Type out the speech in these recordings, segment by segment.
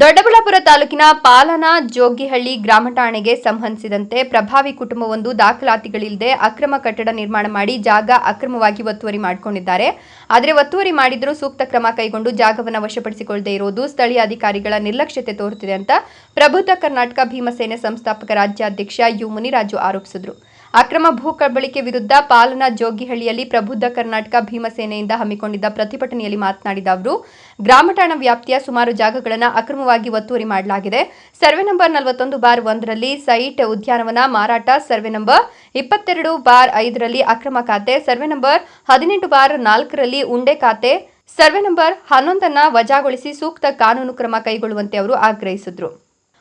ದೊಡ್ಡಬಳ್ಳಾಪುರ ತಾಲೂಕಿನ ಪಾಲನಾ ಜೋಗಿಹಳ್ಳಿ ಗ್ರಾಮ ಠಾಣೆಗೆ ಸಂಬಂಧಿಸಿದಂತೆ ಪ್ರಭಾವಿ ಕುಟುಂಬವೊಂದು ದಾಖಲಾತಿಗಳಿಲ್ಲದೆ ಅಕ್ರಮ ಕಟ್ಟಡ ನಿರ್ಮಾಣ ಮಾಡಿ ಜಾಗ ಅಕ್ರಮವಾಗಿ ಒತ್ತುವರಿ ಮಾಡಿಕೊಂಡಿದ್ದಾರೆ. ಆದರೆ ಒತ್ತುವರಿ ಮಾಡಿದರೂ ಸೂಕ್ತ ಕ್ರಮ ಕೈಗೊಂಡು ಜಾಗವನ್ನು ವಶಪಡಿಸಿಕೊಳ್ಳದೆ ಇರುವುದು ಸ್ಥಳೀಯ ಅಧಿಕಾರಿಗಳ ನಿರ್ಲಕ್ಷ್ಯತೆ ತೋರುತ್ತಿದೆ ಅಂತ ಪ್ರಬುದ್ಧ ಕರ್ನಾಟಕ ಭೀಮಸೇನೆ ಸಂಸ್ಥಾಪಕ ರಾಜ್ಯಾಧ್ಯಕ್ಷ ಯು ಮುನಿರಾಜು ಆರೋಪಿಸಿದರು. ಅಕ್ರಮ ಭೂ ಕಬಳಿಕೆ ವಿರುದ್ಧ ಪಾಲನಾ ಜೋಗಿಹಳ್ಳಿಯಲ್ಲಿ ಪ್ರಬುದ್ಧ ಕರ್ನಾಟಕ ಭೀಮಸೇನೆಯಿಂದ ಹಮ್ಮಿಕೊಂಡಿದ್ದ ಪ್ರತಿಭಟನೆಯಲ್ಲಿ ಮಾತನಾಡಿದ ಅವರು ಗ್ರಾಮಠಾಣ ವ್ಯಾಪ್ತಿಯ ಸುಮಾರು ಜಾಗಗಳನ್ನು ಅಕ್ರಮವಾಗಿ ಒತ್ತುವರಿ ಮಾಡಲಾಗಿದೆ. ಸರ್ವೆ ನಂಬರ್ ನಲವತ್ತೊಂದು ಬಾರ್ ಒಂದರಲ್ಲಿ ಸೈಟ್ ಉದ್ಯಾನವನ ಮಾರಾಟ, ಸರ್ವೆ ನಂಬರ್ ಇಪ್ಪತ್ತೆರಡು ಬಾರ್ ಐದರಲ್ಲಿ ಅಕ್ರಮ ಖಾತೆ, ಸರ್ವೆ ನಂಬರ್ ಹದಿನೆಂಟು ಬಾರ್ ನಾಲ್ಕರಲ್ಲಿ ಉಂಡೆ ಖಾತೆ, ಸರ್ವೆ ನಂಬರ್ ಹನ್ನೊಂದನ್ನು ವಜಾಗೊಳಿಸಿ ಸೂಕ್ತ ಕಾನೂನು ಕ್ರಮ ಕೈಗೊಳ್ಳುವಂತೆ ಅವರು ಆಗ್ರಹಿಸಿದರು.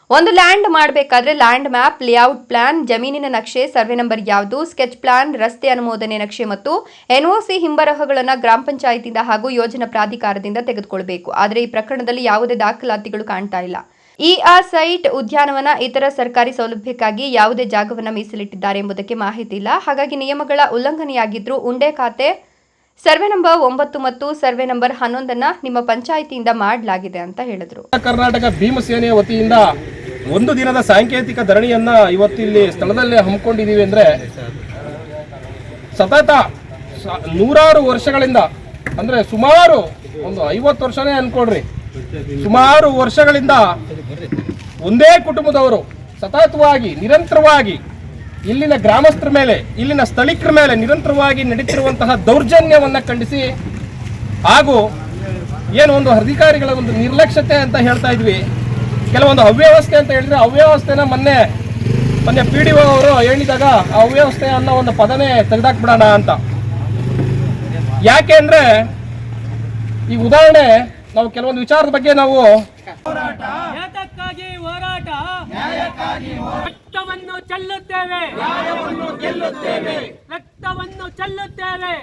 ಒಂದು ಲ್ಯಾಂಡ್ ಮಾಡಬೇಕಾದ್ರೆ ಲ್ಯಾಂಡ್ ಮ್ಯಾಪ್, ಲೇಔಟ್ ಪ್ಲಾನ್, ಜಮೀನಿನ ನಕ್ಷೆ, ಸರ್ವೆ ನಂಬರ್ ಯಾವುದು, ಸ್ಕೆಚ್ ಪ್ಲಾನ್, ರಸ್ತೆ ಅನುಮೋದನೆ ನಕ್ಷೆ ಮತ್ತು ಎನ್ಒಸಿ ಹಿಂಬರಹಗಳನ್ನು ಗ್ರಾಮ ಪಂಚಾಯತಿಯಿಂದ ಹಾಗೂ ಯೋಜನಾ ಪ್ರಾಧಿಕಾರದಿಂದ ತೆಗೆದುಕೊಳ್ಳಬೇಕು ಆದರೆ ಈ ಪ್ರಕರಣದಲ್ಲಿ ಯಾವುದೇ ದಾಖಲಾತಿಗಳು ಕಾಣ್ತಾ ಇಲ್ಲ. ಈ ಆ ಸೈಟ್ ಉದ್ಯಾನವನ, ಇತರ ಸರ್ಕಾರಿ ಸೌಲಭ್ಯಕ್ಕಾಗಿ ಯಾವುದೇ ಜಾಗವನ್ನು ಮೀಸಲಿಟ್ಟಿದ್ದಾರೆ ಎಂಬುದಕ್ಕೆ ಮಾಹಿತಿ ಇಲ್ಲ. ಹಾಗಾಗಿ ನಿಯಮಗಳ ಉಲ್ಲಂಘನೆಯಾಗಿದ್ರೂ ಉಂಡೆ ಖಾತೆ, ಸರ್ವೆ ನಂಬರ್ ಒಂಬತ್ತು ಮತ್ತು ಸರ್ವೆ ನಂಬರ್ ಹನ್ನೊಂದನ್ನ ನಿಮ್ಮ ಪಂಚಾಯಿತಿಯಿಂದ ಮಾಡಲಾಗಿದೆ ಅಂತ ಹೇಳಿದ್ರು. ಕರ್ನಾಟಕ ಭೀಮಸೇನೆಯ ವತಿಯಿಂದ ಒಂದು ದಿನದ ಸಾಂಕೇತಿಕ ಧರಣಿಯನ್ನ ಇವತ್ತಿಲ್ಲಿ ಸ್ಥಳದಲ್ಲೇ ಹಮ್ಮಿಕೊಂಡಿದ್ದೀವಿ ಅಂದ್ರೆ ಸತತ ನೂರಾರು ವರ್ಷಗಳಿಂದ ಅಂದ್ರೆ ಸುಮಾರು ಒಂದು ಐವತ್ತು ವರ್ಷನೇ ಅನ್ಕೊಡ್ರಿ ಸುಮಾರು ವರ್ಷಗಳಿಂದ ಒಂದೇ ಕುಟುಂಬದವರು ಸತತವಾಗಿ, ನಿರಂತರವಾಗಿ ಇಲ್ಲಿನ ಗ್ರಾಮಸ್ಥರ ಮೇಲೆ, ಇಲ್ಲಿನ ಸ್ಥಳೀಕರ ಮೇಲೆ ನಿರಂತರವಾಗಿ ನಡೀತಿರುವಂತಹ ದೌರ್ಜನ್ಯವನ್ನ ಖಂಡಿಸಿ ಹಾಗೂ ಏನು ಒಂದು ಅಧಿಕಾರಿಗಳ ಒಂದು ನಿರ್ಲಕ್ಷ್ಯತೆ ಅಂತ ಹೇಳ್ತಾ ಇದ್ವಿ. ಕೆಲವೊಂದು ಅವ್ಯವಸ್ಥೆ ಅಂತ ಹೇಳಿದ್ರೆ ಅವ್ಯವಸ್ಥೆನ ಮೊನ್ನೆ ಮೊನ್ನೆ ಪಿ ಡಿ ಒ ಅವರು ಹೇಳಿದಾಗ ಆ ಅವ್ಯವಸ್ಥೆ ಅನ್ನೋ ಒಂದು ಪದನೇ ತೆಗೆದಾಕ್ಬಿಡೋಣ ಅಂತ. ಯಾಕೆ ಅಂದ್ರೆ ಈ ಉದಾಹರಣೆ ನಾವು ಕೆಲವೊಂದು ವಿಚಾರದ ಬಗ್ಗೆ ನಾವು ನ್ಯಾಯಕ್ಕಾಗಿ ಹೋರಾಟ ರಕ್ತವನ್ನು ಚೆಲ್ಲುತ್ತೇವೆ. ರಕ್ತವನ್ನು ಚೆಲ್ಲುತ್ತೇವೆ.